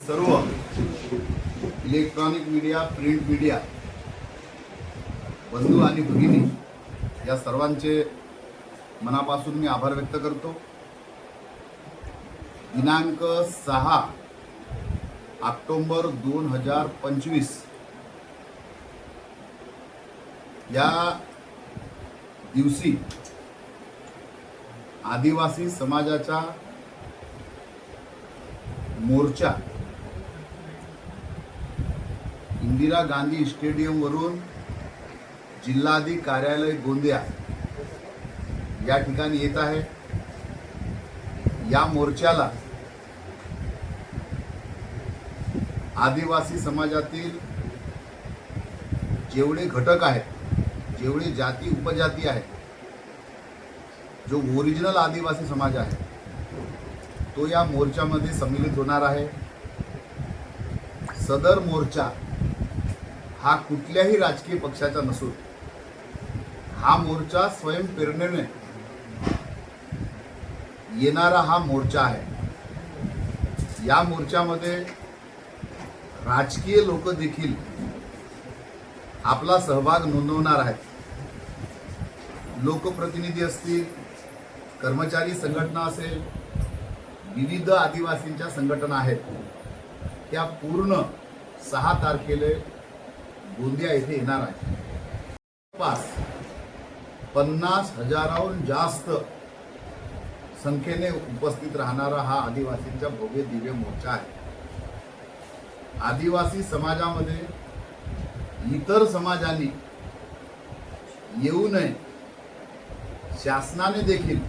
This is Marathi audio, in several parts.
सर्व इलेक्ट्रॉनिक मीडिया प्रिंट मीडिया बंधू आणि भगिनी या सर्वांचे मनापासून मी आभार व्यक्त करतो. दिनांक सहा ऑक्टोंबर दोन हजार पंचवीस या दिवशी आदिवासी समाजाचा मोर्चा इंदिरा गांधी स्टेडियमवरून जिल्हाधिकारी कार्यालय गोंदिया या ठिकाणी येत आहे. या मोर्चाला आदिवासी समाजातील जेवढे घटक आहेत जेवढे जाती उपजाती आहेत जो ओरिजिनल आदिवासी समाज आहे तो या मोर्चामध्ये सम्मिलित होणार आहे. सदर मोर्चा हा कुठल्याही राजकीय पक्षाचा नसून हा मोर्चा स्वयंप्रेरणेने येणारा हा मोर्चा आहे. या मोर्चामध्ये राजकीय लोक देखील आपला सहभाग नोंदवणार आहेत. लोकप्रतिनिधी असतील कर्मचारी संघटना असेल विविध आदिवासींच्या संघटना आहेत. त्या पूर्ण सहा तारखेला गोंदिया येथे येणार आहे. पास पन्नास हजाराहून जास्त संख्येने उपस्थित राहणारा हा आदिवासींचा भव्य दिव्य मोर्चा आहे. आदिवासी समाजामध्ये इतर समाजांनी येऊ नये. शासनाने देखील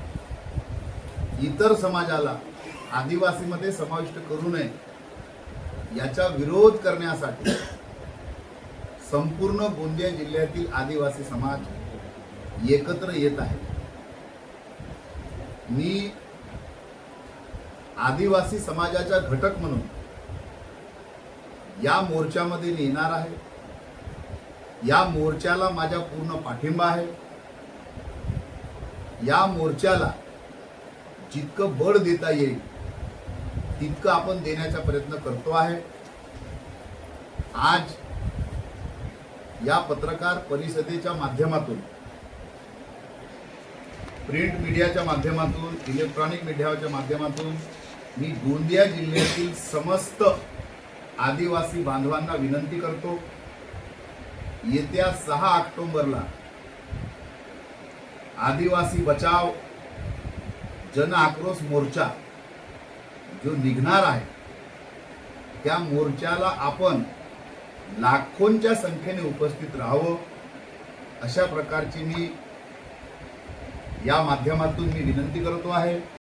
इतर समाजाला आदिवासीमध्ये समाविष्ट करू नये. याचा विरोध करण्यासाठी संपूर्ण गोंदिया जिल्ह्यातील आदिवासी समाज एकत्र येत आहे. मी आदिवासी समाजाचा घटक म्हणून या मोर्चामध्ये मी येणार आहे. या मोर्चाला माझा पूर्ण पाठिंबा आहे. या मोर्चाला जितकं बळ देता येईल तितकं आपण देण्याचा प्रयत्न करतो आहे. आज या पत्रकार परिषदेच्या माध्यमातून प्रिंट मीडियाच्या माध्यमातून इलेक्ट्रॉनिक मीडियाच्या माध्यमातून मी गोंदिया जिल्ह्यातील समस्त आदिवासी बांधवांना विनंती करतो येत्या सहा ऑक्टोबरला आदिवासी बचाव जन आक्रोश मोर्चा जो निघणार आहे त्या मोर्चाला आपण लाखोंच्या संख्येने उपस्थित राहावं अशा प्रकारची मी या माध्यमातून मी विनंती करतो आहे.